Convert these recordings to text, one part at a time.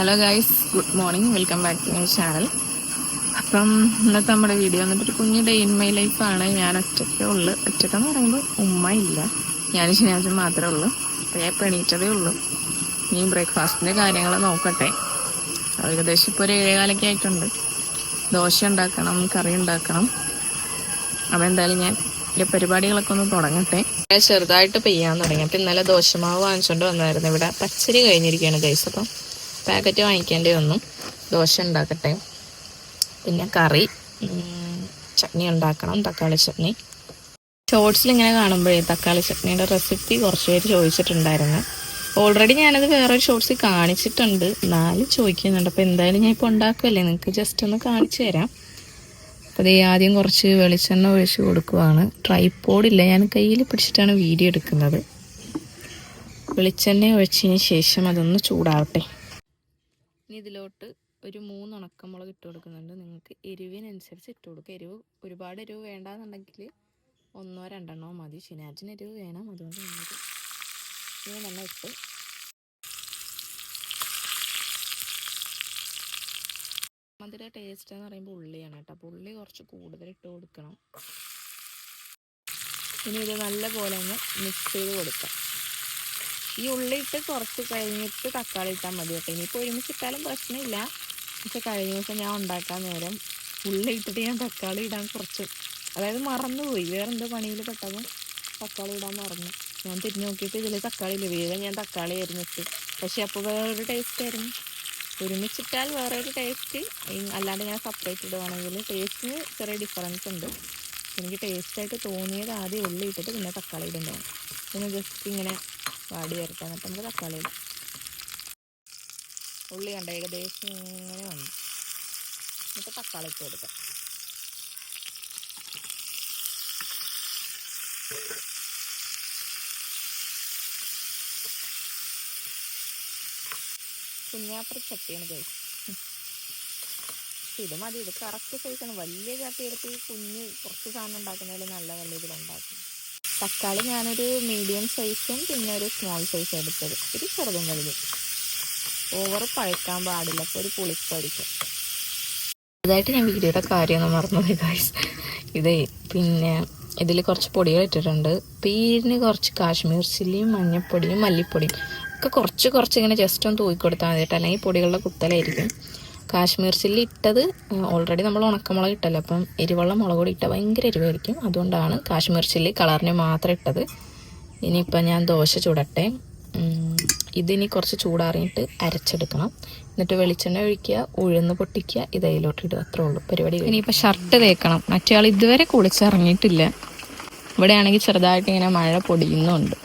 Hello guys good morning welcome back to my channel അപ്പം ഇന്നത്തെ നമ്മുടെ വീഡിയോ വന്നിട്ട് ഒരു കുഞ്ഞ് ഡേ ഇൻ മൈ ലൈഫാണ് ഞാൻ ഒറ്റയ്ക്കേ ഉള്ളു. ഒറ്റക്കെന്ന് പറയുമ്പോൾ ഉമ്മ ഇല്ല. ഞാൻ ശനിയാഴ്ച മാത്രമേ ഉള്ളൂ. അപ്പോൾ ഞാൻ പെണീറ്റതേ ഉള്ളൂ. ഇനി ബ്രേക്ക്ഫാസ്റ്റിന്റെ കാര്യങ്ങൾ നോക്കട്ടെ. ഏകദേശം ഇപ്പോൾ ഒരു ഏഴേകാലൊക്കെ ആയിട്ടുണ്ട്. ദോശ ഉണ്ടാക്കണം കറി ഉണ്ടാക്കണം. അപ്പോൾ എന്തായാലും ഞാൻ എന്റെ പരിപാടികളൊക്കെ ഒന്ന് തുടങ്ങട്ടെ. ചെറുതായിട്ട് പെയ്യാൻ തുടങ്ങി. അപ്പം ഇന്നലെ ദോശമാവ് വാങ്ങിച്ചുകൊണ്ട് വന്നായിരുന്നു. ഇവിടെ പച്ചരി കഴിഞ്ഞിരിക്കുകയാണ് ഗൈസ് അപ്പം പാക്കറ്റ് വാങ്ങിക്കേണ്ടി വന്നു. ദോശ ഉണ്ടാക്കട്ടെ. പിന്നെ കറി. ചട്നി ഉണ്ടാക്കണം തക്കാളി ചട്നി. ഷോർട്സിൽ ഇങ്ങനെ കാണുമ്പോഴേ തക്കാളി ചട്നിയുടെ റെസിപ്പി കുറച്ച് പേര് ചോദിച്ചിട്ടുണ്ടായിരുന്നു. ഓൾറെഡി ഞാനത് വേറൊരു ഷോർട്സിൽ കാണിച്ചിട്ടുണ്ട്. നാല് ചോദിക്കുന്നുണ്ട്. അപ്പോൾ എന്തായാലും ഞാൻ ഇപ്പോൾ ഉണ്ടാക്കുമല്ലേ നിങ്ങൾക്ക് ജസ്റ്റ് ഒന്ന് കാണിച്ചു തരാം. അപ്പോൾ ദേ ആദ്യം കുറച്ച് വെളിച്ചെണ്ണ ഒഴിച്ച് കൊടുക്കുവാണ്. ട്രൈപ്പോഡില്ല ഞാൻ കയ്യിൽ പിടിച്ചിട്ടാണ് വീഡിയോ എടുക്കുന്നത്. വെളിച്ചെണ്ണ ഒഴിച്ചതിന് ശേഷം അതൊന്ന് ചൂടാവട്ടെ. ഇനി ഇതിലോട്ട് ഒരു മൂന്ന് ഉണക്കമുളക് ഇട്ട് കൊടുക്കുന്നുണ്ട്. നിങ്ങൾക്ക് എരിവിനനുസരിച്ച് ഇട്ട് കൊടുക്കുക. എരിവ് ഒരുപാട് എരിവ് വേണ്ടാന്നുണ്ടെങ്കിൽ ഒന്നോ രണ്ടെണ്ണോ മതി. ശനിയാഴ്ചന് എരിവ് വേണം. അതുകൊണ്ട് നിങ്ങൾക്ക് മൂന്നെണ്ണം ഇട്ട് മധുര ടേസ്റ്റ് എന്ന് പറയുമ്പോൾ ഉള്ളിയാണ് കേട്ടോ. അപ്പോൾ ഉള്ളി കുറച്ച് കൂടുതൽ ഇട്ട് കൊടുക്കണം. ഇനി ഇത് നല്ല പോലെ ഒന്ന് മിക്സ് ചെയ്ത് കൊടുക്കാം. ഈ ഉള്ളി ഇട്ട് കുറച്ച് കഴിഞ്ഞിട്ട് തക്കാളി ഇട്ടാൽ മതി കേട്ടോ. ഇനിയിപ്പോൾ ഒരുമിച്ച് ഇട്ടാലും പ്രശ്നമില്ല. പക്ഷെ കഴിഞ്ഞ ദിവസം ഞാൻ ഉണ്ടാക്കാൻ നേരം ഉള്ളി ഇട്ടിട്ട് ഞാൻ തക്കാളി ഇടാൻ കുറച്ച് അതായത് മറന്നുപോയി. വേറെ എന്തോ പണിയിൽ പെട്ടപ്പോൾ തക്കാളി ഇടാൻ മറന്നു. ഞാൻ തിരിഞ്ഞു നോക്കിയിട്ട് ഇതിൽ തക്കാളി ഇല്ല? വേഗം ഞാൻ തക്കാളി അരിഞ്ഞിട്ട് പക്ഷേ അപ്പോൾ വേറൊരു ടേസ്റ്റ് ആയിരുന്നു. ഒരുമിച്ചിട്ടാൽ വേറൊരു ടേസ്റ്റ് അല്ലാണ്ട് ഞാൻ സെപ്പറേറ്റ് ഇടുവാണെങ്കിൽ ടേസ്റ്റിന് ചെറിയ ഡിഫറൻസ് ഉണ്ട്. എനിക്ക് ടേസ്റ്റായിട്ട് തോന്നിയത് ആദ്യം ഉള്ളി ഇട്ടിട്ട് പിന്നെ തക്കാളി ഇടുന്നതാണ് പിന്നെ ജസ്റ്റ് ഇങ്ങനെ വാടി വരട്ടെ എന്നിട്ട് നമുക്ക് തക്കാളി ഉള്ളി കണ്ട ഏകദേശം ഇങ്ങനെ വന്നു. എന്നിട്ട് തക്കാളി ഇട്ട് കൊടുക്കാം. കുഞ്ഞാപ്പറ ചട്ടിയാണ് കഴിച്ചത് ഇത് മതി ഇത് കറക്റ്റ് സൈസാണ് വലിയ ചട്ടി എടുത്ത് ഈ കുഞ്ഞ് കുറച്ച് സാധനം ഉണ്ടാക്കുന്നതിൽ നല്ല വലിയ ഇതിലുണ്ടാക്കും തക്കാളി ഞാനൊരു മീഡിയം സൈസും പിന്നെ ഒരു സ്മോൾ സൈസും എടുത്തത്. ഒരു ചെറുതും വലുതും. ഓവർ പഴുക്കാൻ പാടില്ല. അപ്പോൾ ഒരു പുളിപ്പായിരിക്കും അതായിട്ട് ഞാൻ വീഡിയോയുടെ കാര്യമൊന്നും മറന്നത് ഗായ്സ് ഇതേ പിന്നെ ഇതിൽ കുറച്ച് പൊടികൾ ഇട്ടിട്ടുണ്ട്. പീരിന് കുറച്ച് കാശ്മീർ ചില്ലിയും മഞ്ഞപ്പൊടിയും മല്ലിപ്പൊടിയും ഒക്കെ കുറച്ച് കുറച്ച് ഇങ്ങനെ ജസ്റ്റ് ഒന്ന് തൂക്കി കൊടുത്താൽ മതി കേട്ടോ. അല്ലെങ്കിൽ പൊടികളുടെ കുത്തലായിരിക്കും. കാശ്മീർ ചില്ലി ഇട്ടത് ഓൾറെഡി നമ്മൾ ഉണക്കമുളക് ഇട്ടല്ലോ. അപ്പം എരിവെള്ളം മുളക് കൂടി ഇട്ടാൽ ഭയങ്കര എരിവായിരിക്കും. അതുകൊണ്ടാണ് കാശ്മീർ ചില്ലി കളറിന് മാത്രം ഇട്ടത്. ഇനിയിപ്പോൾ ഞാൻ ദോശ ചൂടട്ടെ. ഇതിനി കുറച്ച് ചൂടാറിയിട്ട് അരച്ചെടുക്കണം. എന്നിട്ട് വെളിച്ചെണ്ണ ഒഴിക്കുക ഉഴുന്ന് പൊട്ടിക്കുക ഇത് അതിലോട്ട് ഇടുക. അത്രേ ഉള്ളൂ. പരിപാടി ഇനിയിപ്പോൾ ഷർട്ട് തേക്കണം. മറ്റേ ഇതുവരെ കുളിച്ചിറങ്ങിയിട്ടില്ല. ഇവിടെയാണെങ്കിൽ ചെറുതായിട്ട് ഇങ്ങനെ മഴ പൊടിയുന്നുണ്ട്.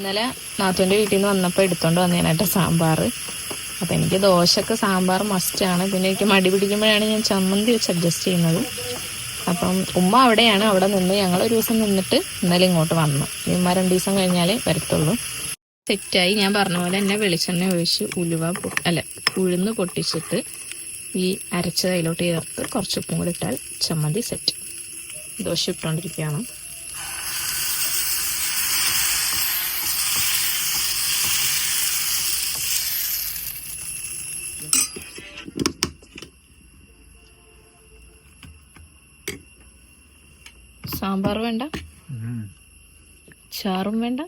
ഇന്നലെ നാത്തുവിന്റെ വീട്ടിൽ നിന്ന് വന്നപ്പോൾ എടുത്തോണ്ട് വന്നേനായിട്ട് സാമ്പാർ അപ്പോൾ എനിക്ക് ദോശക്ക് സാമ്പാർ മസ്റ്റാണ് പിന്നെ എനിക്ക് മടി പിടിക്കുമ്പോഴാണ് ഞാൻ ചമ്മന്തി വെച്ച് അഡ്ജസ്റ്റ് ചെയ്യുന്നത്. അപ്പം ഉമ്മ അവിടെയാണ്. അവിടെ നിന്ന് ഞങ്ങൾ ഒരു ദിവസം നിന്നിട്ട് ഇന്നലെ ഇങ്ങോട്ട് വന്നു. ഉമ്മ രണ്ട് ദിവസം കഴിഞ്ഞാലേ വരത്തുള്ളൂ. സെറ്റായി ഞാൻ പറഞ്ഞ പോലെ എന്നെ വെളിച്ചെണ്ണ ഒഴിച്ച് ഉലുവ അല്ല ഉഴുന്ന് പൊട്ടിച്ചിട്ട് ഈ അരച്ചത് അതിലോട്ട് ചേർത്ത് കുറച്ച് ഉപ്പും കൂടി ഇട്ടാൽ ചമ്മന്തി സെറ്റ് ദോശ ഇട്ടുകൊണ്ടിരിക്കുകയാണ് സാമ്പാർ വേണ്ട. ചാറും വേണ്ട.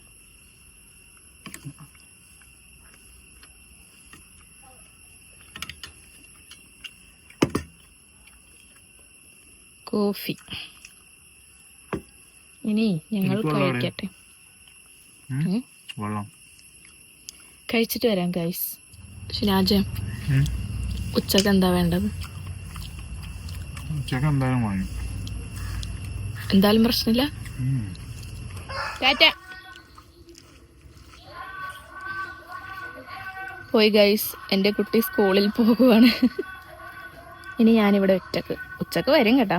കോഫി. ഇനി ഞങ്ങൾ കഴിക്കട്ടെ? കഴിച്ചിട്ട് വരാം ഗൈസ് ഷിനാജ. ഉച്ചയ്ക്ക് എന്താ വേണ്ടത്? ഉച്ചയ്ക്ക് എന്തായാലും വാങ്ങി. എന്തായാലും പ്രശ്നമില്ല. പോയി ഗൈസ് എന്റെ കുട്ടി സ്കൂളിൽ പോകുവാണ്. ഇനി ഞാനിവിടെ ഉച്ചയ്ക്ക് ഉച്ചയ്ക്ക് വരും കേട്ടോ.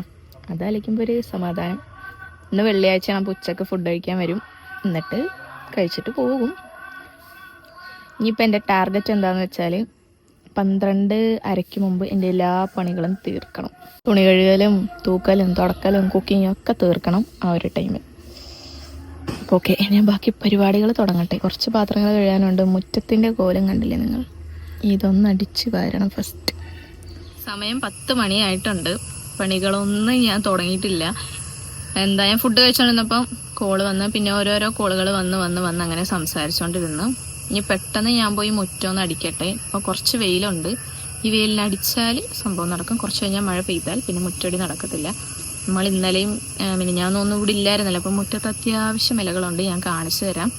അതാലിക്കുമ്പോൾ ഒരു സമാധാനം. ഇന്ന് വെള്ളിയാഴ്ചയാണ് അപ്പോൾ ഉച്ചയ്ക്ക് ഫുഡ് കഴിക്കാൻ വരും. എന്നിട്ട് കഴിച്ചിട്ട് പോകും. ഇനിയിപ്പോൾ എന്റെ ടാർഗറ്റ് എന്താണെന്ന് വെച്ചാൽ പന്ത്രണ്ട് അരയ്ക്ക് മുമ്പ് എന്റെ എല്ലാ പണികളും തീർക്കണം. തുണി കഴുകലും തൂക്കലും തുടക്കലും കുക്കിങ്ങും ഒക്കെ തീർക്കണം ആ ഒരു ടൈമിൽ അപ്പോൾ ഓക്കെ ഞാൻ ബാക്കി പരിപാടികൾ തുടങ്ങട്ടെ. കുറച്ച് പാത്രങ്ങൾ കഴുകാനുണ്ട്. മുറ്റത്തിന്റെ കോലം കണ്ടില്ലേ നിങ്ങൾ? ഇതൊന്ന് അടിച്ച് വാരണം ഫസ്റ്റ് സമയം പത്ത് മണിയായിട്ടുണ്ട്. പണികളൊന്നും ഞാൻ തുടങ്ങിയിട്ടില്ല. എന്താ ഞാൻ ഫുഡ് കഴിച്ചോണ്ടിരുന്നപ്പം കോൾ വന്ന് പിന്നെ ഓരോരോ കോളുകൾ വന്ന് വന്ന് വന്ന് അങ്ങനെ സംസാരിച്ചുകൊണ്ടിരുന്നു ഇനി പെട്ടെന്ന് ഞാൻ പോയി മുറ്റമൊന്ന് അടിക്കട്ടെ. അപ്പോൾ കുറച്ച് വെയിലുണ്ട്. ഈ വെയിലിന് അടിച്ചാൽ സംഭവം നടക്കും. കുറച്ച് കഴിഞ്ഞാൽ മഴ പെയ്താൽ പിന്നെ മുറ്റടി നടക്കത്തില്ല. നമ്മൾ ഇന്നലെയും പിന്നെ ഞാനൊന്നും ഇവിടെ ഇല്ലായിരുന്നല്ലോ. അപ്പോൾ മുറ്റത്ത് അത്യാവശ്യം ഇലകളുണ്ട്. ഞാൻ കാണിച്ചു തരാം.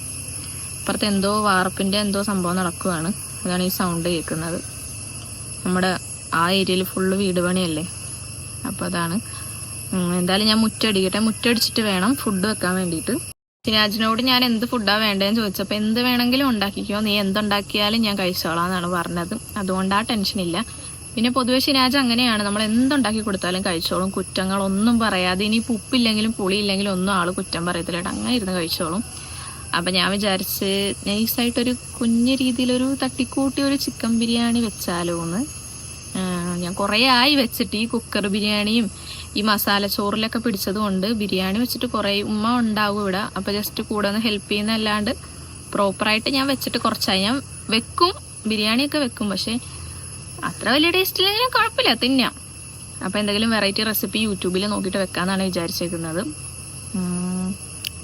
അപ്പുറത്ത് എന്തോ വാർപ്പിന്റെ എന്തോ സംഭവം നടക്കുവാണ്. അതാണ് ഈ സൗണ്ട് കേൾക്കുന്നത്. നമ്മുടെ ആ ഏരിയയിൽ ഫുള്ള് വീട് പണിയല്ലേ? അപ്പോൾ അതാണ്. എന്തായാലും ഞാൻ മുറ്റടിക്കട്ടെ. മുറ്റടിച്ചിട്ട് വേണം ഫുഡ് വെക്കാൻ വേണ്ടിയിട്ട്. സിനാജിനോട് ഞാൻ എന്ത് ഫുഡാണ് വേണ്ടതെന്ന് ചോദിച്ചപ്പോൾ എന്ത് വേണമെങ്കിലും ഉണ്ടാക്കിക്കോ. നീ എന്തുണ്ടാക്കിയാലും ഞാൻ കഴിച്ചോളാം എന്നാണ് പറഞ്ഞത്. അതുകൊണ്ട് ആ ടെൻഷനില്ല പിന്നെ പൊതുവെ ഷിനാജ് അങ്ങനെയാണ്. നമ്മൾ എന്തുണ്ടാക്കി കൊടുത്താലും കഴിച്ചോളും. കുറ്റങ്ങളൊന്നും പറയാതെ ഇനി ഉപ്പില്ലെങ്കിലും പുളിയില്ലെങ്കിലും ഒന്നും ആൾ കുറ്റം പറയത്തില്ല. അങ്ങനെ ഇരുന്ന് കഴിച്ചോളും. അപ്പം ഞാൻ വിചാരിച്ച് നൈസായിട്ടൊരു കുഞ്ഞു രീതിയിലൊരു തട്ടിക്കൂട്ടി ഒരു ചിക്കൻ ബിരിയാണി വെച്ചാലോ എന്ന് ഞാൻ കുറേ ആയി വെച്ചിട്ട് ഈ കുക്കർ ബിരിയാണിയും ഈ മസാല ചോറിലൊക്കെ പിടിച്ചത് കൊണ്ട് ബിരിയാണി വെച്ചിട്ട് കുറേ ഉമ്മ ഉണ്ടാവും ഇവിടെ. അപ്പോൾ ജസ്റ്റ് കൂടെ ഒന്ന് ഹെൽപ്പ് ചെയ്യുന്നല്ലാണ്ട് പ്രോപ്പറായിട്ട് ഞാൻ വെച്ചിട്ട് കുറച്ചായി. ഞാൻ വെക്കും ബിരിയാണിയൊക്കെ വെക്കും പക്ഷേ അത്ര വലിയ ടേസ്റ്റ് ഇല്ലെങ്കിലും കുഴപ്പമില്ല തിന്നാം. അപ്പോൾ എന്തെങ്കിലും വെറൈറ്റി റെസിപ്പി യൂട്യൂബിൽ നോക്കിയിട്ട് വെക്കാമെന്നാണ് വിചാരിച്ചേക്കുന്നത്.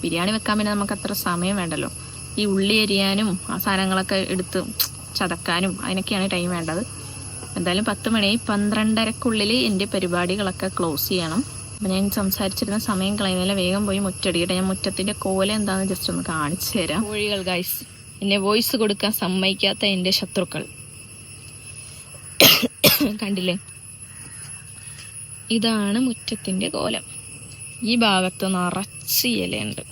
ബിരിയാണി വെക്കാൻ പിന്നെ നമുക്ക് അത്ര സമയം വേണ്ടല്ലോ. ഈ ഉള്ളി എരിയാനും ആ സാധനങ്ങളൊക്കെ എടുത്ത് ചതക്കാനും അതിനൊക്കെയാണ് ടൈം വേണ്ടത്. എന്തായാലും പത്ത് മണി പന്ത്രണ്ടരക്കുള്ളിൽ എന്റെ പരിപാടികളൊക്കെ ക്ലോസ് ചെയ്യണം. അപ്പം ഞാൻ സംസാരിച്ചിരുന്ന സമയം കളയുന്നില്ല വേഗം പോയി മുറ്റടിക്കട്ടെ. ഞാൻ മുറ്റത്തിന്റെ കോല എന്താണെന്ന് ജസ്റ്റ് ഒന്ന് കാണിച്ചു തരാം. കോഴികൾ ഗൈസ് എന്നെ വോയിസ് കൊടുക്കാൻ സമ്മതിക്കാത്ത എന്റെ ശത്രുക്കൾ. കണ്ടില്ലേ? ഇതാണ് മുറ്റത്തിന്റെ കോലം. ഈ ഭാഗത്ത് നിറച്ച് ഇലയുണ്ട്.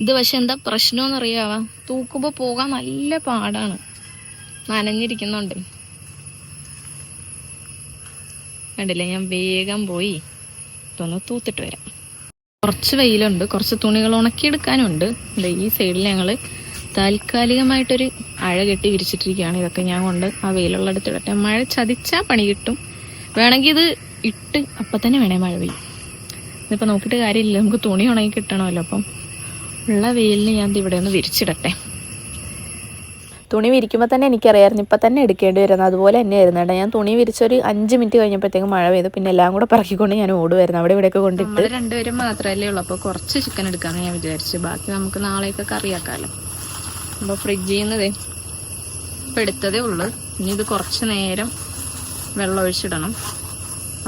ഇത് പക്ഷെ എന്താ പ്രശ്നമെന്ന് അറിയാവാ തൂക്കുമ്പോൾ പോകാൻ നല്ല പാടാണ്. നനഞ്ഞിരിക്കുന്നുണ്ട്. കണ്ടില്ലേ? ഞാൻ വേഗം പോയി ഇതൊന്ന് തൂത്തിട്ട് വരാം. കുറച്ച് വെയിലുണ്ട്. കുറച്ച് തുണികൾ ഉണക്കിയെടുക്കാനുണ്ട്. ഈ സൈഡിൽ ഞങ്ങൾ താൽക്കാലികമായിട്ടൊരു അഴ കെട്ടി വിരിച്ചിട്ടിരിക്കുകയാണ്. ഇതൊക്കെ ഞാൻ കൊണ്ട് ആ വെയിലുള്ളിടത്ത് ഇടട്ടെ. മഴ ചതിച്ചാൽ പണി കിട്ടും. വേണമെങ്കിൽ ഇത് ഇട്ട് അപ്പം തന്നെ വേണേ മഴ പെയ്യും. ഇതിപ്പോൾ നോക്കിയിട്ട് കാര്യമില്ല. നമുക്ക് തുണി ഉണങ്ങി കിട്ടണമല്ലോ. അപ്പം ഉള്ള വെയിലിന് ഞാൻ ഇവിടെ ഒന്ന് വിരിച്ചിടട്ടെ. തുണി വിരിക്കുമ്പോൾ തന്നെ എനിക്കറിയായിരുന്നു. ഇപ്പം തന്നെ എടുക്കേണ്ടി വരുന്നത് അതുപോലെ തന്നെ ആയിരുന്നു കേട്ടോ. ഞാൻ തുണി വിരിച്ചൊരു അഞ്ച് മിനിറ്റ് കഴിഞ്ഞപ്പോഴത്തേക്കും മഴ പെയ്തു. പിന്നെ എല്ലാം കൂടെ പറക്കിക്കൊണ്ട് ഞാൻ ഓടുമായിരുന്നു അവിടെ ഇവിടെയൊക്കെ കൊണ്ടിട്ട് രണ്ടുപേരും മാത്രമല്ലേ ഉള്ളൂ. അപ്പോൾ കുറച്ച് ചിക്കൻ എടുക്കാമെന്ന് ഞാൻ വിചാരിച്ചു. ബാക്കി നമുക്ക് നാളെയൊക്കെ കറിയാക്കാമല്ലോ അപ്പോൾ ഫ്രിഡ്ജിൽ നിന്ന് ദേ ഇപ്പം എടുത്തതേ ഉള്ളൂ. ഇനി ഇത് കുറച്ച് നേരം വെള്ളം ഒഴിച്ചിടണം.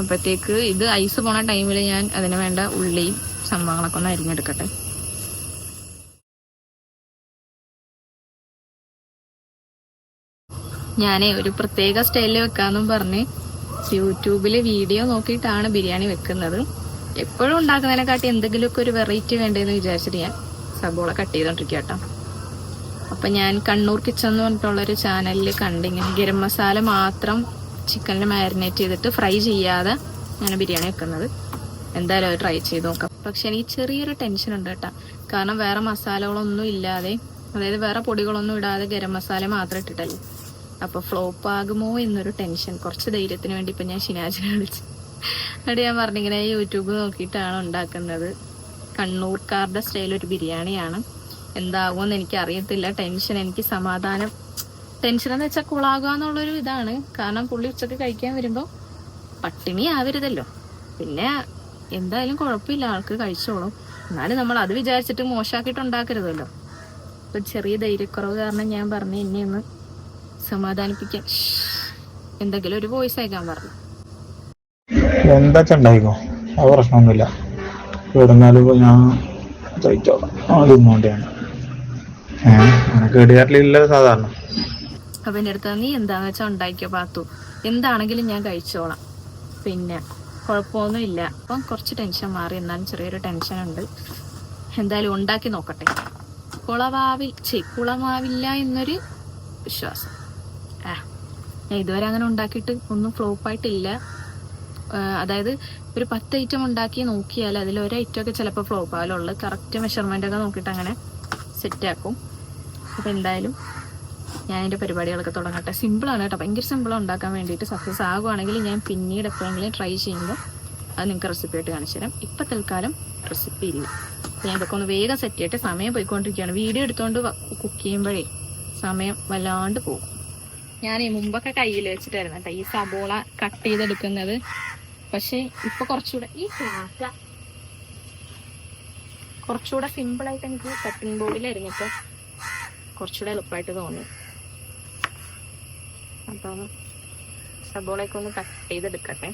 അപ്പോഴത്തേക്ക് ഇത് ഐസ് പോണ ടൈമിൽ ഞാൻ അതിന് വേണ്ട ഉള്ളിയും സംഭവങ്ങളൊക്കെ ഒന്ന് അരിഞ്ഞെടുക്കട്ടെ. ഞാനേ ഒരു പ്രത്യേക സ്റ്റൈലിൽ വെക്കാമെന്നും പറഞ്ഞ് യൂട്യൂബിൽ വീഡിയോ നോക്കിയിട്ടാണ് ബിരിയാണി വെക്കുന്നത്. എപ്പോഴും ഉണ്ടാക്കുന്നതിനെക്കാട്ടി എന്തെങ്കിലുമൊക്കെ ഒരു വെറൈറ്റി വേണ്ടതെന്ന് വിചാരിച്ചിട്ട് ഞാൻ സബോള കട്ട് ചെയ്തോണ്ടിരിക്കുക കേട്ടോ അപ്പൊ ഞാൻ കണ്ണൂർ കിച്ചൺ എന്ന് പറഞ്ഞിട്ടുള്ളൊരു ചാനലിൽ കണ്ടിങ്ങനെ ഗരം മസാല മാത്രം ചിക്കനിൽ മാരിനേറ്റ് ചെയ്തിട്ട് ഫ്രൈ ചെയ്യാതെ ഞാൻ ബിരിയാണി വെക്കുന്നത്. എന്തായാലും അത് ട്രൈ ചെയ്ത് നോക്കാം. പക്ഷെ എനിക്ക് ചെറിയൊരു ടെൻഷൻ ഉണ്ട് കേട്ടോ. കാരണം വേറെ മസാലകളൊന്നും ഇല്ലാതെ അതായത് വേറെ പൊടികളൊന്നും ഇടാതെ ഗരം മസാല മാത്രം ഇട്ടിട്ടല്ലേ. അപ്പൊ ഫ്ലോപ്പ് ആകുമോ എന്നൊരു ടെൻഷൻ കുറച്ച് ധൈര്യത്തിന് വേണ്ടി ഇപ്പൊ ഞാൻ ഷിനാജിനെ വിളിച്ചു. എന്നിട്ട് ഞാൻ പറഞ്ഞിങ്ങനെ യൂട്യൂബ് നോക്കിയിട്ടാണ് ഉണ്ടാക്കുന്നത്. കണ്ണൂർക്കാരുടെ സ്റ്റൈൽ ഒരു ബിരിയാണിയാണ്. എന്താകുമെന്ന് എനിക്ക് അറിയത്തില്ല ടെൻഷൻ എനിക്ക് സമാധാനം. ടെൻഷൻ എന്ന് വെച്ചാൽ കുളാകുക എന്നുള്ളൊരു ഇതാണ്. കാരണം പുള്ളി ഉച്ചയ്ക്ക് കഴിക്കാൻ വരുമ്പോൾ പട്ടിണി ആവരുതല്ലോ. പിന്നെ എന്തായാലും കുഴപ്പമില്ല. ആൾക്ക് കഴിച്ചോളും. എന്നാലും നമ്മൾ അത് വിചാരിച്ചിട്ട് മോശമാക്കിയിട്ട് ഉണ്ടാക്കരുതല്ലോ. ഇപ്പൊ ചെറിയ ധൈര്യക്കുറവ് കാരണം ഞാൻ പറഞ്ഞു എന്നെ ഒന്ന് സമാധാനിപ്പിക്കാൻ. എന്തെങ്കിലും ഒരു വോയിസ് അയക്കാൻ പറഞ്ഞു. എന്താ ചണ്ടായിക്കോ അത് പ്രശ്നമൊന്നുമില്ല. കിടന്നാലും ഞാൻ കഴിച്ചോളാം. അതും വേണ്ടിയാണ് ഏഹ് അങ്ങനെ കേടുകാരിലില്ല സാധാരണ. അപ്പൊ എന്റെ അടുത്ത് നീ എന്താന്ന് വെച്ചാൽ ഉണ്ടാക്കിയോ പാത്തു. എന്താണെങ്കിലും ഞാൻ കഴിച്ചോളാം. പിന്നെ കുഴപ്പമൊന്നും ഇല്ല അപ്പം കുറച്ച് ടെൻഷൻ മാറി. എന്നാലും ചെറിയൊരു ടെൻഷൻ ഉണ്ട്. എന്തായാലും ഉണ്ടാക്കി നോക്കട്ടെ. കുളവാവി ചെ കുളമാവില്ല എന്നൊരു വിശ്വാസം. ആ ഞാൻ ഇതുവരെ അങ്ങനെ ഉണ്ടാക്കിയിട്ട് ഒന്നും ഫ്ലോപ്പ് ആയിട്ടില്ല. അതായത് ഒരു പത്ത് ഐറ്റം ഉണ്ടാക്കി നോക്കിയാൽ അതിൽ ഒരു ഐറ്റം ഒക്കെ ചിലപ്പോൾ ഫ്ലോപ്പ് ആയാലുള്ളു കറക്റ്റ് മെഷർമെന്റ് ഒക്കെ നോക്കിയിട്ട് അങ്ങനെ സെറ്റ് ആക്കും. അപ്പോൾ എന്തായാലും ഞാൻ എന്റെ പരിപാടികളൊക്കെ തുടങ്ങട്ടെ. സിമ്പിളാണ് കേട്ടോ. ഭയങ്കര സിമ്പിൾ ഉണ്ടാക്കാൻ വേണ്ടിയിട്ട് സക്സസ് ആകുവാണെങ്കിൽ ഞാൻ പിന്നീട് എപ്പോഴെങ്കിലും ട്രൈ ചെയ്യുമ്പോൾ അത് നിങ്ങൾക്ക് റെസിപ്പി ആയിട്ട് കാണിച്ചു തരാം. ഇപ്പം തൽക്കാലം റെസിപ്പി ഇല്ല. ഞാൻ ഇതൊക്കെ ഒന്ന് വേഗം സെറ്റ് ചെയ്തിട്ട് സമയം പോയിക്കൊണ്ടിരിക്കുകയാണ്. വീഡിയോ എടുത്തുകൊണ്ട് കുക്ക് ചെയ്യുമ്പോഴേ സമയം വല്ലാണ്ട് പോകും. ഞാൻ ഈ മുമ്പൊക്കെ കയ്യിൽ വെച്ചിട്ടായിരുന്നു കേട്ടോ ഈ സബോള കട്ട് ചെയ്തെടുക്കുന്നത്. പക്ഷെ ഇപ്പൊ കുറച്ചുകൂടെ ഈ കാക്ക കുറച്ചുകൂടെ സിമ്പിൾ ആയിട്ട് എനിക്ക് കട്ടിംഗ് ബോർഡിൽ അരിഞ്ഞപ്പോ കുറച്ചുകൂടെ എളുപ്പമായിട്ട് തോന്നി. അപ്പം സബോളയൊക്കെ ഒന്ന് കട്ട് ചെയ്തെടുക്കട്ടെ.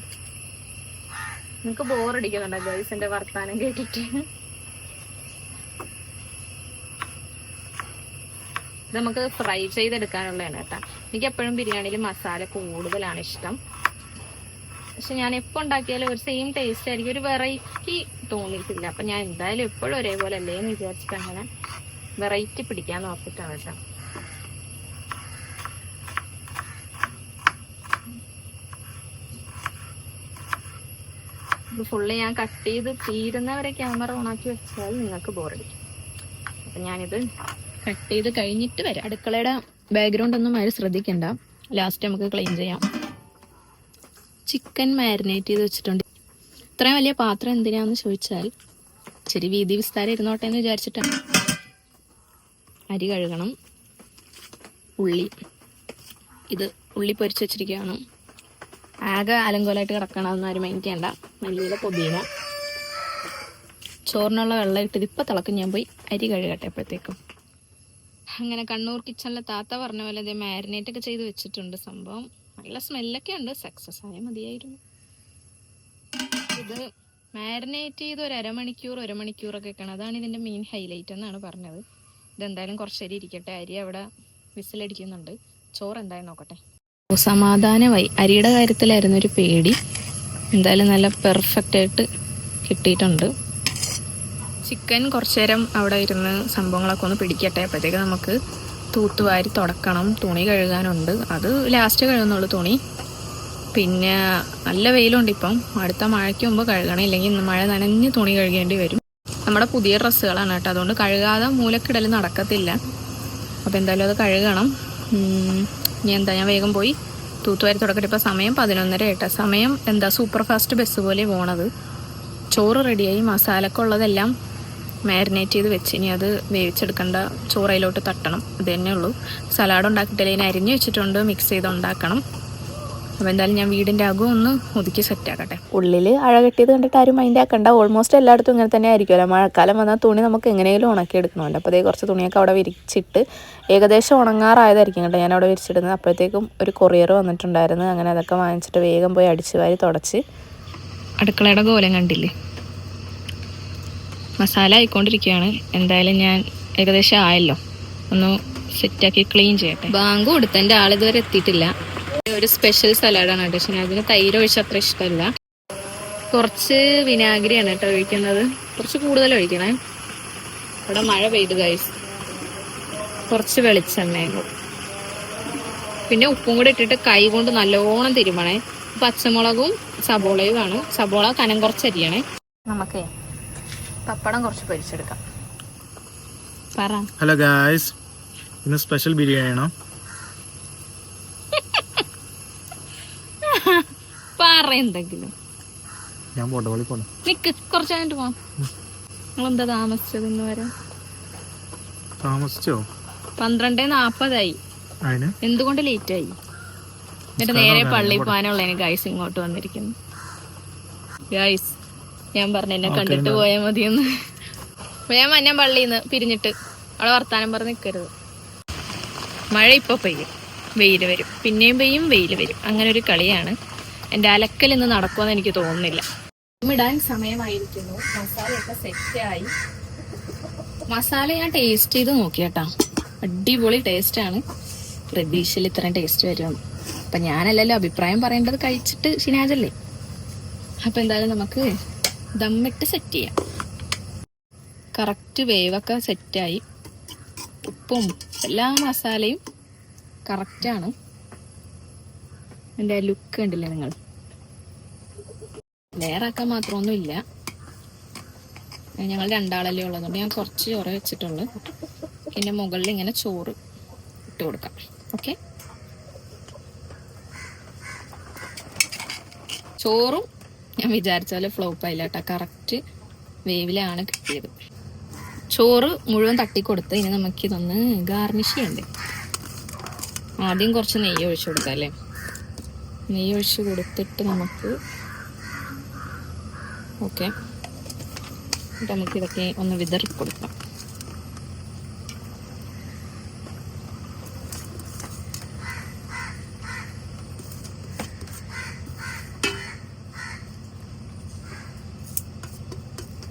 നിങ്ങക്ക് ബോറടിക്കുന്നുണ്ടോ ഗേൾസിന്റെ വർത്താനം കേട്ടിട്ട്. ഇത് നമുക്ക് ഫ്രൈ ചെയ്തെടുക്കാനുള്ളതാണ് കേട്ടോ. എനിക്ക് എപ്പോഴും ബിരിയാണിയിൽ മസാല കൂടുതലാണ് ഇഷ്ടം. പക്ഷെ ഞാൻ എപ്പോൾ ഉണ്ടാക്കിയാലും ഒരു സെയിം ടേസ്റ്റ് ആയിരിക്കും. ഒരു വെറൈറ്റി തോന്നിയിട്ടില്ല. അപ്പം ഞാൻ എന്തായാലും എപ്പോഴും ഒരേപോലെ അല്ലേ എന്ന് വിചാരിച്ചിട്ട് അങ്ങനെ വെറൈറ്റി പിടിക്കാൻ നോക്കിയിട്ടാണ് കേട്ടോ. ഫുള്ള് ഞാൻ കട്ട് ചെയ്ത് തീരുന്നവരെ ക്യാമറ ഓണാക്കി വെച്ചാൽ നിങ്ങൾക്ക് ബോറടിക്കും അപ്പം ഞാനിത് കട്ട് ചെയ്ത് കഴിഞ്ഞിട്ട് വരാം. അടുക്കളയുടെ ബാക്ക്ഗ്രൗണ്ട് ഒന്നും ആരും ശ്രദ്ധിക്കണ്ട. ലാസ്റ്റ് നമുക്ക് ക്ലീൻ ചെയ്യാം. ചിക്കൻ മാരിനേറ്റ് ചെയ്ത് വെച്ചിട്ടുണ്ട്. ഇത്രയും വലിയ പാത്രം എന്തിനാന്ന് ചോദിച്ചാൽ ശരി വീതി വിസ്താരം ഇരുന്നോട്ടെ എന്ന് വിചാരിച്ചിട്ടാണ്. അരി കഴുകണം. ഉള്ളി. ഇത് ഉള്ളി പൊരിച്ച് വെച്ചിരിക്കുകയാണ്. ആകെ അലങ്കോലായിട്ട് കിടക്കണം അതൊന്നും ആരും മൈൻഡ് ചെയ്യണ്ട. മല്ലിയില പൊതിയില ചോറിനുള്ള വെള്ളം ഇട്ടത് ഇപ്പം തിളക്കും. ഞാൻ പോയി അരി കഴുകട്ടെ എപ്പോഴത്തേക്കും. അങ്ങനെ കണ്ണൂർ കിച്ചണിലെ താത്ത പറഞ്ഞ പോലെ അതേ മാരിനേറ്റ് ഒക്കെ ചെയ്ത് വെച്ചിട്ടുണ്ട് സംഭവം. നല്ല സ്മെല്ലൊക്കെ ഉണ്ട്. സക്സസ് ആയ മതിയായിരുന്നു. ഇത് മാരിനേറ്റ് ചെയ്ത് ഒരു അരമണിക്കൂർ ഒരു മണിക്കൂറൊക്കെ വെക്കണം. അതാണ് ഇതിന്റെ മെയിൻ ഹൈലൈറ്റ് എന്നാണ് പറഞ്ഞത്. ഇതെന്തായാലും കുറച്ച് അരി ഇരിക്കട്ടെ. അരി അവിടെ വിസിലടിക്കുന്നുണ്ട്. ചോറ് എന്തായാലും നോക്കട്ടെ. സമാധാനമായി. അരിയുടെ കാര്യത്തിലായിരുന്നു ഒരു പേടി. എന്തായാലും നല്ല പെർഫെക്റ്റ് ആയിട്ട് കിട്ടിയിട്ടുണ്ട്. ചിക്കൻ കുറച്ചു നേരം അവിടെ ഇരുന്ന് സംഭവങ്ങളൊക്കെ ഒന്ന് പിടിക്കട്ടെ. അപ്പോഴത്തേക്ക് നമുക്ക് തൂത്തുവാരി തുടക്കണം. തുണി കഴുകാനുണ്ട്. അത് ലാസ്റ്റ് കഴുകുന്നുള്ളൂ തുണി. പിന്നെ നല്ല വെയിലുണ്ട് ഇപ്പം. അടുത്ത മഴയ്ക്ക് മുമ്പ് കഴുകണം. ഇല്ലെങ്കിൽ ഇന്ന് മഴ നനഞ്ഞ് തുണി കഴുകേണ്ടി വരും. നമ്മുടെ പുതിയ ഡ്രസ്സുകളാണ് കേട്ടോ. അതുകൊണ്ട് കഴുകാതെ മൂലക്കിടൽ നടക്കത്തില്ല. അപ്പോൾ എന്തായാലും അത് കഴുകണം. ഇനി എന്താ? ഞാൻ വേഗം പോയി തൂത്തുവാരി തുടക്കട്ടെ. ഇപ്പോൾ സമയം പതിനൊന്നര കേട്ടോ സമയം എന്താ? സൂപ്പർ ഫാസ്റ്റ് ബസ് പോലെ പോണത്. ചോറ് റെഡിയായി മസാലക്കുള്ളതെല്ലാം മാരിനേറ്റ് ചെയ്ത് വെച്ച് ഇനി അത് വേവിച്ചെടുക്കേണ്ട ചോറയിലോട്ട് തട്ടണം. ഇത് തന്നെ ഉള്ളൂ. സലാഡ് ഉണ്ടാക്കിയിട്ടില്ല ഇനി അരിഞ്ഞ് വെച്ചിട്ടുണ്ട് മിക്സ് ചെയ്ത് ഉണ്ടാക്കണം. അപ്പോൾ എന്തായാലും ഞാൻ വീടിന്റെ അകം ഒന്ന് ഒതുക്കി സെറ്റാക്കട്ടെ ഉള്ളിൽ അഴ കെട്ടിയത് കണ്ടിട്ട് ആരും മൈൻഡ് ആക്കണ്ട. ഓൾമോസ്റ്റ് എല്ലായിടത്തും ഇങ്ങനെ തന്നെ ആയിരിക്കുമല്ലോ. മഴക്കാലം വന്നാൽ തുണി നമുക്ക് എങ്ങനെയും ഉണക്കി എടുക്കണമല്ലോ. അപ്പോൾ അതേ കുറച്ച് തുണിയൊക്കെ അവിടെ വിരിച്ചിട്ട് ഏകദേശം ഉണങ്ങാറായതായിരിക്കും കേട്ടോ ഞാൻ അവിടെ വിരിച്ചിടുന്നത്. അപ്പോഴത്തേക്കും ഒരു കൊറിയർ വന്നിട്ടുണ്ടായിരുന്നു. അങ്ങനെ അതൊക്കെ വാങ്ങിച്ചിട്ട് വേഗം പോയി അടിച്ച് വാരി തുടച്ച് അടുക്കളയുടെ കോലം കണ്ടില്ലേ? മസാല ആയിക്കൊണ്ടിരിക്കുകയാണ്. എന്തായാലും ഞാൻ ഏകദേശം ആയല്ലോ. ഒന്ന് സെറ്റാക്കി ക്ലീൻ ചെയ്യട്ടെ. ബാങ്ക് കൊടുത്തതിന്റെ ആളിതുവരെ എത്തിയിട്ടില്ല. ഒരു സ്പെഷ്യൽ സലാഡാണ് കേട്ടോ. പക്ഷെ അതിന് തൈര് ഒഴിച്ച് അത്ര ഇഷ്ടമല്ല. കുറച്ച് വിനാഗിരിയാണ് കേട്ടോ ഒഴിക്കുന്നത്. കുറച്ച് കൂടുതൽ ഒഴിക്കണേ. ഇവിടെ മഴ പെയ്തു ഗൈസ് കുറച്ച് വെളിച്ചെണ്ണയും പിന്നെ ഉപ്പും കൂടി ഇട്ടിട്ട് കൈ കൊണ്ട് നല്ലോണം തിരുമണേ. പച്ചമുളകും സബോളയും ആണ് സബോള കനം കുറച്ച് അരിയണേ. നമുക്കേ പപ്പടം കുറച്ച് പൊരിച്ചെടുക്കാം. പറ. ഹലോ ഗായ്സ് ഇന്ന് സ്പെഷ്യൽ ബിരിയാണിയാണോ പറ എന്തെങ്കിലും. ഞാൻ പോട്ടെ വളി പോട്ടെ. നിക്ക് കുറച്ച് കഴിഞ്ഞിട്ട് പോവാം. നിങ്ങളെന്താ താമസിച്ചത് ഇന്ന് വരെ? താമസിച്ചോ? പന്ത്രണ്ട് നാപ്പതായി. അതിന്? എന്തുകൊണ്ട് ലേറ്റ് ആയി എന്നിട്ട് നേരെ പള്ളിയിൽ പോകാനുള്ളതിന് ഗൈസ് ഇങ്ങോട്ട് വന്നിരിക്കുന്നു. ഗൈസ് ഞാൻ പറഞ്ഞു എന്നെ കണ്ടിട്ട് പോയാൽ മതിയെന്ന്. ഞാൻ മഞ്ഞ പള്ളിന്ന് പിരിഞ്ഞിട്ട് അവളെ വർത്താനം പറഞ്ഞ് നിൽക്കരുത് മഴ ഇപ്പൊ പെയ്യും. വെയിൽ വരും. പിന്നെയും പെയ്യും വെയിൽ വരും. അങ്ങനെ ഒരു കളിയാണ്. എന്റെ അലക്കൽ ഇന്ന് നടക്കുമെന്ന് എനിക്ക് തോന്നുന്നില്ല. ഇടാൻ സമയമായിരിക്കുന്നു. മസാലയൊക്കെ സെറ്റായി മസാല ഞാൻ ടേസ്റ്റ് ചെയ്ത് നോക്കിയാട്ടാ. അടിപൊളി ടേസ്റ്റ് ആണ്. പ്രതീക്ഷയിൽ ഇത്രയും ടേസ്റ്റ് വരും. അപ്പൊ ഞാനല്ലല്ലോ അഭിപ്രായം പറയേണ്ടത് കഴിച്ചിട്ട് ഷിനാജല്ലേ. അപ്പൊ എന്തായാലും നമുക്ക് ദമ്മിട്ട് സെറ്റ് ചെയ്യാം. കറക്റ്റ് വേവൊക്കെ സെറ്റായി ഉപ്പും എല്ലാ മസാലയും കറക്റ്റാണ് എന്റെ ലുക്ക് കണ്ടില്ലേ നിങ്ങൾ? ലെയറാക്കാൻ മാത്രമൊന്നുമില്ല. ഞങ്ങൾ രണ്ടാളല്ലേ ഉള്ളതുകൊണ്ട് ഞാൻ കുറച്ച് ചോറ് വെച്ചിട്ടുള്ളൂ. പിന്നെ മുകളിൽ ഇങ്ങനെ ചോറ് ഇട്ട് കൊടുക്കാം. ഓക്കെ ചോറും ഞാൻ വിചാരിച്ച പോലെ ഫ്ലോപ്പ് ആയില്ല കേട്ടോ കറക്റ്റ് വേവിലാണ് കിട്ടിയത്. ചോറ് മുഴുവൻ തട്ടിക്കൊടുത്ത് ഇനി നമുക്ക് ഇതൊന്ന് ഗാർണിഷ് ചെയ്യണ്ടേ? ആദ്യം കുറച്ച് നെയ്യ് ഒഴിച്ചു കൊടുക്കാം അല്ലേ? നെയ്യ് ഒഴിച്ച് കൊടുത്തിട്ട് നമുക്ക് ഓക്കെ നമുക്ക് ഇതൊക്കെ ഒന്ന് വിതറി കൊടുക്കാം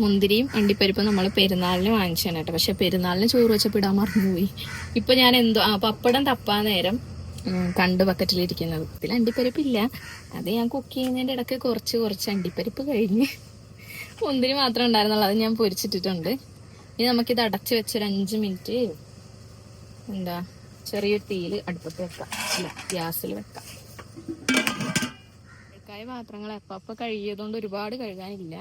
മുന്തിരിയും അണ്ടിപ്പരിപ്പും നമ്മൾ പെരുന്നാളിന് വാങ്ങിച്ചാണ് കേട്ടോ. പക്ഷെ പെരുന്നാളിന് ചോറ് വെച്ചപ്പോൾ ഇടാൻ മറന്നുപോയി. ഇപ്പൊ ഞാൻ എന്തോ ആ പപ്പടം തപ്പാൻ നേരം കണ്ട് ബക്കറ്റിലിരിക്കുന്നത് ഇതിൽ അണ്ടിപ്പരിപ്പില്ല അത് ഞാൻ കുക്ക് ചെയ്യുന്നതിന്റെ ഇടയ്ക്ക് കുറച്ച് കുറച്ച് അണ്ടിപ്പരിപ്പ് കഴിഞ്ഞ് മുന്തിരി മാത്രം ഉണ്ടായിരുന്നുള്ളൂ. അത് ഞാൻ പൊരിച്ചിട്ടിട്ടുണ്ട്. ഇനി നമുക്കിത് അടച്ചു വെച്ചൊരു അഞ്ച് മിനിറ്റ് എന്താ ചെറിയൊരു തീയിൽ അടുപ്പത്ത് വെക്കാം. അല്ല ഗ്യാസിൽ വെക്കാം. കായ പാത്രങ്ങൾ എപ്പ കഴുകിയതുകൊണ്ട് ഒരുപാട് കഴുകാനില്ല.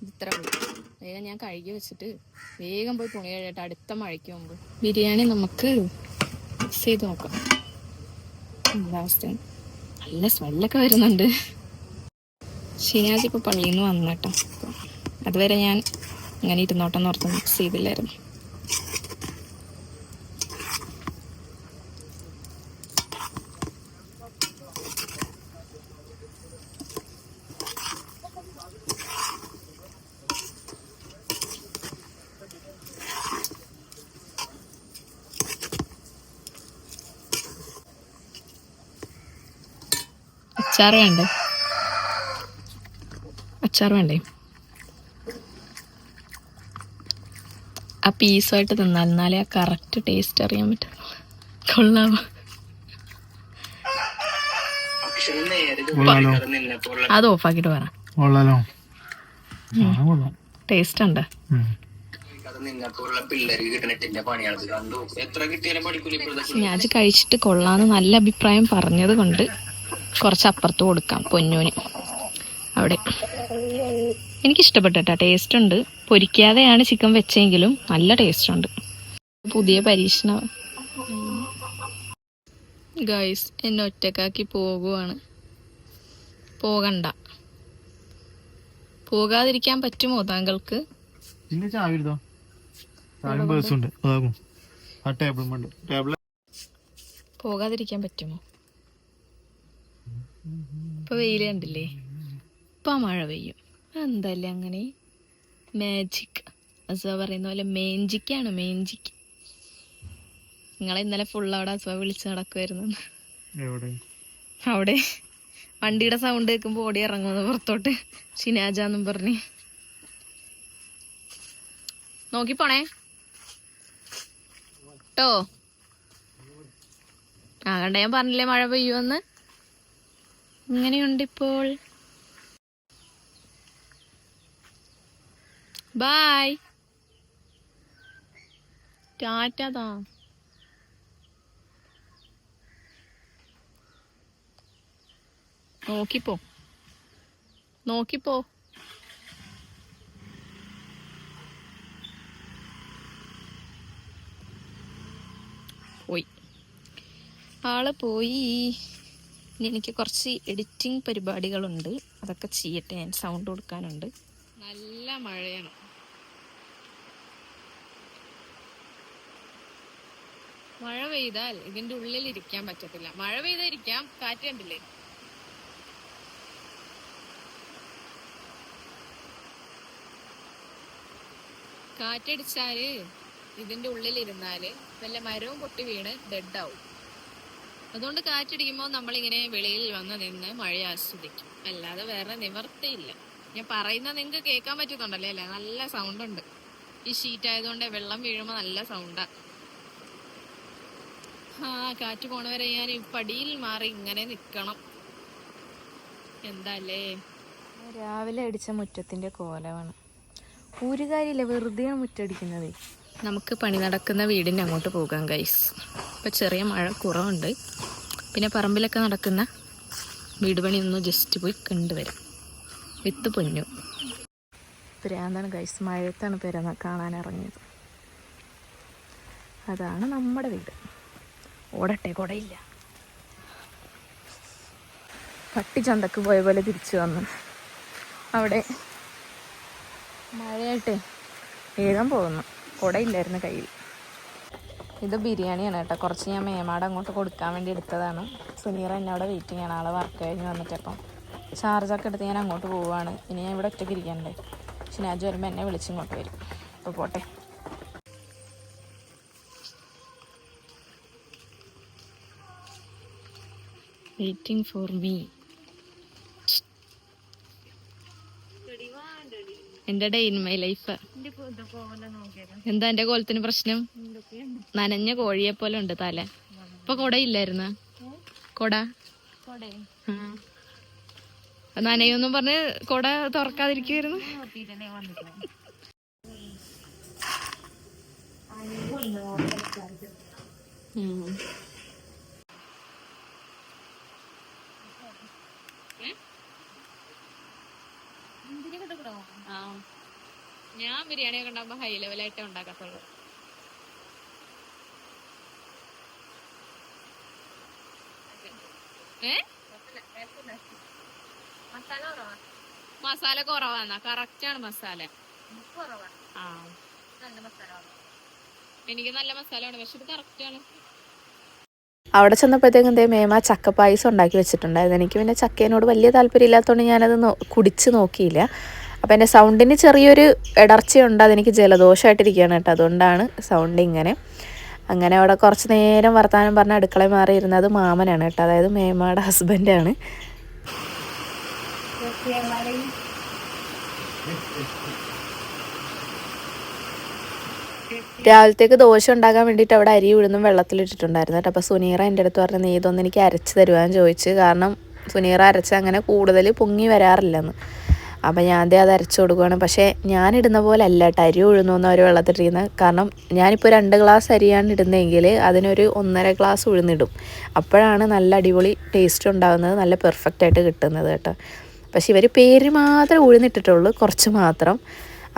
ഇത്ര വേഗം ഞാൻ കഴുകി വെച്ചിട്ട് വേഗം പോയി തുണി കഴുകട്ടെ അടുത്ത മഴയ്ക്ക് മുമ്പ് ബിരിയാണി നമുക്ക് മിക്സ് ചെയ്ത് നോക്കാം. അവസ്ഥ? നല്ല സ്മെല്ലൊക്കെ വരുന്നുണ്ട്. ശനിയാഴ്ച ഇപ്പോൾ പള്ളിയിൽ നിന്ന് വന്നേട്ടോ അതുവരെ ഞാൻ ഇങ്ങനെ ഇരുന്നോട്ടം ഓർത്ത് മിക്സ് ചെയ്തില്ലായിരുന്നു. അച്ചാർ വേണ്ടേ? അച്ചാർ വേണ്ടേ? ആ പീസുമായിട്ട് തിന്നാൽ എന്നാലേ ആ കറക്റ്റ് ടേസ്റ്റ് അറിയാൻ പറ്റും. കൊള്ളാമോ കൊള്ളാലോ. അത് ഓഫാക്കിട്ട് പറ. കൊള്ളാലോ. സാധനം കൊള്ളാം. ടേസ്റ്റ് ഉണ്ട്. ഞാൻ കഴിച്ചിട്ട് കൊള്ളാന്ന് നല്ല അഭിപ്രായം പറഞ്ഞത് കൊണ്ട് കുറച്ച് അപ്പുറത്ത് കൊടുക്കാം പൊന്നൂന്. അവിടെ. എനിക്കിഷ്ടപ്പെട്ടു കേട്ടോ ടേസ്റ്റ് ഉണ്ട്. പൊരിക്കാതെയാണ് ചിക്കൻ വെച്ചെങ്കിലും നല്ല ടേസ്റ്റ് ഉണ്ട്. പുതിയ പരീക്ഷണം ഗൈസ് എന്നെ ഒറ്റക്കാക്കി പോകുവാണ്. പോകണ്ട. പോകാതിരിക്കാൻ പറ്റുമോ താങ്കൾക്ക്? പിന്നെ ചാവി എടുത്തോ? ചാവിയും പേഴ്സും ഉണ്ട്. അതാകും. ആ ടേബിളും ഉണ്ട് ടേബിൾ പോകാതിരിക്കാൻ പറ്റുമോ? ഇപ്പൊ വെയിൽ കണ്ടില്ലേ? ഇപ്പൊ മഴ പെയ്യും. എന്തല്ലേ അങ്ങനെ? മാജിക് അസുഖ പറയുന്ന പോലെ മേഞ്ചിക്കാണ് മേഞ്ചിക്ക് നിങ്ങളെ ഇന്നലെ ഫുൾ അവിടെ അസുവ വിളിച്ച് നടക്കുമായിരുന്നു അവിടെ. വണ്ടിയുടെ സൗണ്ട് കേൾക്കുമ്പോൾ ഓടി ഇറങ്ങുന്നു പുറത്തോട്ട്. ഷിനാജാന്നും പറഞ്ഞ്. നോക്കി പോണേ. ട്ടോ. ആ കണ്ട ഞാൻ പറഞ്ഞില്ലേ മഴ പെയ്യുമെന്ന്? ഇങ്ങനെയുണ്ട് ഇപ്പോൾ ബായ് ടാറ്റാ നോക്കിപ്പോ. നോക്കിപ്പോ. പോയി. ആൾ പോയി. ഇനി എനിക്ക് കുറച്ച് എഡിറ്റിംഗ് പരിപാടികളുണ്ട്. അതൊക്കെ ചെയ്യട്ടെ ഞാൻ സൗണ്ട് കൊടുക്കാനുണ്ട്. നല്ല മഴയാണ്. മഴ പെയ്താൽ ഇതിന്റെ ഉള്ളിൽ ഇരിക്കാൻ പറ്റത്തില്ല. മഴ പെയ്തായിരിക്കാം കാറ്റ് കണ്ടില്ലേ? കാറ്റടിച്ചാൽ ഇതിന്റെ ഉള്ളിൽ ഇരുന്നാൽ വല്ല മരവും പൊട്ടി വീണ് ഡെഡാവും അതുകൊണ്ട് കാറ്റടിക്കുമ്പോൾ നമ്മളിങ്ങനെ വെളിയിൽ വന്ന് നിന്ന് മഴ ആസ്വദിക്കും. അല്ലാതെ വേറെ നിവർത്തിയില്ല. ഞാൻ പറയുന്നത് നിങ്ങൾക്ക് കേൾക്കാൻ പറ്റുന്നുണ്ടല്ലേ? അല്ലേ? നല്ല സൗണ്ട് ഉണ്ട് ഈ ഷീറ്റ് ആയതുകൊണ്ട് വെള്ളം വീഴുമ്പോൾ നല്ല സൗണ്ടാണ് ആ കാറ്റ് പോണവരെ ഞാൻ ഈ പടിയിൽ മാറി ഇങ്ങനെ നിൽക്കണം എന്താല്ലേ? രാവിലെ അടിച്ച മുറ്റത്തിന്റെ കോലമാണ്. ഊരുകാരില്ല വെറുതെയാണ് മുറ്റടിക്കുന്നത്. നമുക്ക് പണി നടക്കുന്ന വീടിന്റെ അങ്ങോട്ട് പോകാം ഗൈസ് ഇപ്പം ചെറിയ മഴ കുറവുണ്ട്. പിന്നെ പറമ്പിലൊക്കെ നടക്കുന്ന വീട് പണി ഒന്ന് ജസ്റ്റ് പോയി കണ്ടുവരാം. വിത്ത് പൊന്നു. പ്രാന്താണ് ഗൈസ് മഴയത്താണ് പെരുന്ന കാണാൻ ഇറങ്ങിയത്. അതാണ് നമ്മുടെ വീട്. ഓടട്ടെ കുടയില്ല. പട്ടി ചന്തക്ക് പോയ പോലെ തിരിച്ചു വന്നു. അവിടെ മഴയായിട്ടേ വേഗം പോകുന്നു. കുട ഇല്ലായിരുന്നു കയ്യിൽ. ഇത് ബിരിയാണിയാണ് കേട്ടോ. കുറച്ച് ഞാൻ മേമാട് അങ്ങോട്ട് കൊടുക്കാൻ വേണ്ടി എടുത്തതാണ്. സുനീർ എന്നെ അവിടെ വെയിറ്റിംഗ് ആണ്. ആളെ വർക്ക് കഴിഞ്ഞ് വന്നിട്ടപ്പം ചാർജൊക്കെ എടുത്ത് ഞാൻ അങ്ങോട്ട് പോവുകയാണ്. ഇനി ഞാൻ ഇവിടെ ഒറ്റയ്ക്ക് ഇരിക്കണ്ടേ? ഷിനാജ് വരുമ്പോൾ എന്നെ വിളിച്ചിങ്ങോട്ട് വരും. അപ്പോൾ പോട്ടെ. വെയിറ്റിംഗ് ഫോർ മീ എന്റെ ഡേ ഇൻ മൈ ലൈഫ് എന്താ എന്റെ കോലത്തിന് പ്രശ്നം? നനഞ്ഞ കോഴിയെ പോലെ ഉണ്ട് തല. ഇപ്പൊ കൊട ഇല്ലായിരുന്ന? കൊട. നനയൊന്നും പറഞ്ഞ് കൊട തുറക്കാതിരിക്കുവായിരുന്നു. ഉം. ആ. ഞാൻ ബിരിയാണി ഒക്കെ ഉണ്ടാകുമ്പോ ഹൈ ലെവലായിട്ടേ ഉണ്ടാക്കത്തുള്ളൂ. മസാല കുറവാന്നാ. കറക്റ്റാണ് മസാല. ആ. എനിക്ക് നല്ല മസാലയാണ് പക്ഷെ ഇത് കറക്റ്റാണ് അവിടെ ചെന്നപ്പോഴത്തേക്കും എന്തേ മേമ ചക്ക പായസം ഉണ്ടാക്കി വെച്ചിട്ടുണ്ടായിരുന്നു. എനിക്ക് പിന്നെ ചക്കേനോട് വലിയ താല്പര്യം ഇല്ലാത്തതുകൊണ്ട് ഞാനത് കുടിച്ച് നോക്കിയില്ല. അപ്പോൾ എന്റെ സൗണ്ടിന് ചെറിയൊരു ഇടർച്ചയുണ്ട് അതെനിക്ക് ജലദോഷമായിട്ടിരിക്കുകയാണ് കേട്ടോ. അതുകൊണ്ടാണ് സൗണ്ട് ഇങ്ങനെ. അങ്ങനെ അവിടെ കുറച്ച് നേരം വർത്തമാനം പറഞ്ഞ് അടുക്കളയിൽ മാറിയിരുന്നത് മാമനാണ് കേട്ടോ. അതായത് മേമയുടെ ഹസ്ബൻഡാണ് രാവിലത്തേക്ക് ദോശ ഉണ്ടാക്കാൻ വേണ്ടിയിട്ട് അവിടെ അരി ഉഴുന്നും വെള്ളത്തിലിട്ടിട്ടുണ്ടായിരുന്നു കേട്ടോ. അപ്പോൾ സുനീറ എന്റെ അടുത്ത് പറഞ്ഞു നീ എനിക്ക് അരച്ച് തരുവാൻ ചോദിച്ച് കാരണം സുനീറ അരച്ച് അങ്ങനെ കൂടുതൽ പൊങ്ങി വരാറില്ലെന്ന്. അപ്പോൾ ഞാൻ അതേ അത് അരച്ച് കൊടുക്കുകയാണ് പക്ഷേ ഞാനിടുന്ന പോലെ അല്ല കേട്ടോ അരി ഉഴുന്നൊന്നും അവർ വെള്ളത്തിട്ടിരിക്കുന്നത് കാരണം ഞാനിപ്പോൾ രണ്ട് ഗ്ലാസ് അരിയാണ് ഇടുന്നതെങ്കിൽ അതിനൊരു ഒന്നര ഗ്ലാസ് ഉഴുന്നിടും. അപ്പോഴാണ് നല്ല അടിപൊളി ടേസ്റ്റ് ഉണ്ടാകുന്നത്. നല്ല പെർഫെക്റ്റ് ആയിട്ട് കിട്ടുന്നത് കേട്ടോ. പക്ഷേ ഇവർ പേര് മാത്രം ഉഴുന്നിട്ടിട്ടുള്ളൂ. കുറച്ച് മാത്രം.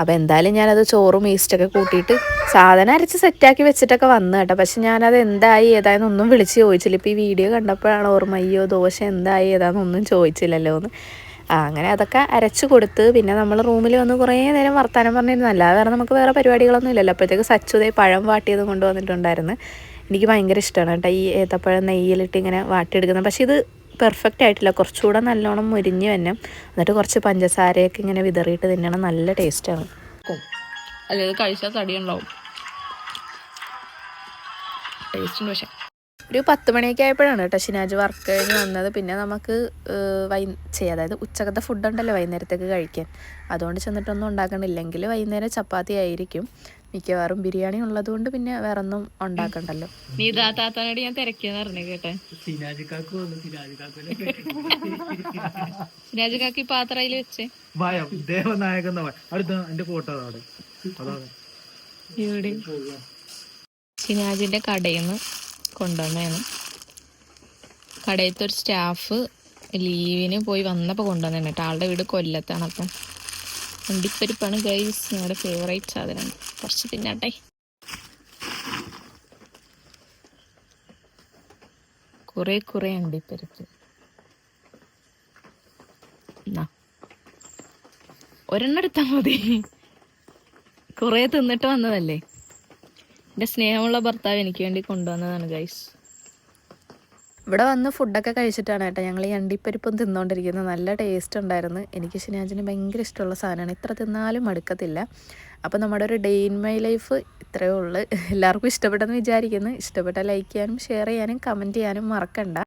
അപ്പോൾ എന്തായാലും ഞാനത് ചോറും ഈസ്റ്റൊക്കെ കൂട്ടിയിട്ട് സാധനം അരച്ച് സെറ്റാക്കി വെച്ചിട്ടൊക്കെ വന്നു കേട്ടോ. പക്ഷെ ഞാനത് എന്തായി ഏതായെന്ന് ഒന്നും വിളിച്ച് ചോദിച്ചില്ല. ഇപ്പോൾ ഈ വീഡിയോ കണ്ടപ്പോഴാണ് ഓർമ്മ അയ്യോ ദോശ എന്തായി ഏതാണെന്നൊന്നും ചോദിച്ചില്ലല്ലോ എന്ന് അങ്ങനെ അതൊക്കെ അരച്ച് കൊടുത്ത് പിന്നെ നമ്മൾ റൂമിൽ വന്ന് കുറേ നേരം വർത്താനം പറഞ്ഞിരുന്നു. അല്ലാതെ വേറെ നമുക്ക് വേറെ പരിപാടികളൊന്നും ഇല്ലല്ലോ. അപ്പോഴത്തേക്ക് സച്ചുതേ പഴം വാട്ടിയത് കൊണ്ടുവന്നിട്ടുണ്ടായിരുന്നു എനിക്ക് ഭയങ്കര ഇഷ്ടമാണ് കേട്ടോ ഈ ഏത്തപ്പഴം നെയ്യിലിട്ട് ഇങ്ങനെ വാട്ടിയെടുക്കുന്നത്. പക്ഷേ ഇത് പെർഫെക്റ്റ് ആയിട്ടില്ല. കുറച്ചുകൂടെ നല്ലോണം മുരിഞ്ഞ് തന്നെ എന്നിട്ട് കുറച്ച് പഞ്ചസാരയൊക്കെ ഇങ്ങനെ വിതറിയിട്ട് തിന്നണം. നല്ല ടേസ്റ്റാണ് അല്ല കഴിച്ചാൽ തടി ഉണ്ടാവും ടേസ്റ്റ് ഉണ്ട് പക്ഷെ. ഒരു പത്ത് മണിയൊക്കെ ആയപ്പോഴാണ് കേട്ടോ ഷിനാജ് വർക്ക് കഴിഞ്ഞ് വന്നത്. പിന്നെ നമുക്ക് വൈ ചെയ്യാം അതായത് ഉച്ചക്കത്തെ ഫുഡ് ഉണ്ടല്ലോ വൈകുന്നേരത്തേക്ക് കഴിക്കാൻ. അതുകൊണ്ട് ചെന്നിട്ടൊന്നും ഉണ്ടാക്കണില്ലെങ്കിൽ വൈകുന്നേരം ചപ്പാത്തി ആയിരിക്കും. മിക്കവാറും ബിരിയാണി ഉള്ളതുകൊണ്ട് പിന്നെ വേറെ ഒന്നും ഉണ്ടാക്കണ്ടല്ലോ. നീ ഇതാ താത്താനോട് ഞാൻ തിരക്കിയെന്ന് പറഞ്ഞു കേട്ടെ. രാജകാക്കി പാത്രയിൽ വെച്ചേ. ഭയം ദേവനായകൻ എന്നാ അടുത്ത എന്റെ ഫോട്ടോ അവിടെ അതാണ്. ഇവിടെ. ഷിനാജിന്റെ കടയിൽ നിന്ന് കൊണ്ടുവന്നതാണ്. കടയിലത്തെ ഒരു സ്റ്റാഫ് ലീവിന് പോയി വന്നപ്പോൾ കൊണ്ടുവന്നതാണ് കേട്ടോ. ആളുടെ വീട് കൊല്ലത്താണ് അപ്പം. അണ്ടിപ്പരിപ്പാണ് ഗൈസ് ഞങ്ങളുടെ ഫേവറേറ്റ് സാധനം കുറച്ച് തിന്നാട്ടെ. കുറെ കുറെ അണ്ടിപ്പരിപ്പ് എന്നാ ഒരെണ്ണം എടുത്താൽ മതി. കുറേ തിന്നിട്ട് വന്നതല്ലേ? എന്റെ സ്നേഹമുള്ള ഭർത്താവ് എനിക്ക് വേണ്ടി കൊണ്ടുവന്നതാണ് ഗൈസ് ഇവിടെ വന്ന് ഫുഡൊക്കെ കഴിച്ചിട്ടാണ് കേട്ടോ. ഞങ്ങൾ ഈ അണ്ടിപ്പരിപ്പും തിന്നുകൊണ്ടിരിക്കുന്നത് നല്ല ടേസ്റ്റ് ഉണ്ടായിരുന്നു. എനിക്ക് ഷിനാജിന് ഭയങ്കര ഇഷ്ടമുള്ള സാധനമാണ്. ഇത്ര തിന്നാലും മടുക്കത്തില്ല. അപ്പോൾ നമ്മുടെ ഒരു ഡേ ഇൻ മൈ ലൈഫ് ഇത്രയേ ഉള്ളൂ. എല്ലാവർക്കും ഇഷ്ടപ്പെട്ടെന്ന് വിചാരിക്കുന്നു. ഇഷ്ടപ്പെട്ട ലൈക്ക് ചെയ്യാനും ഷെയർ ചെയ്യാനും കമന്റ് ചെയ്യാനും മറക്കണ്ട.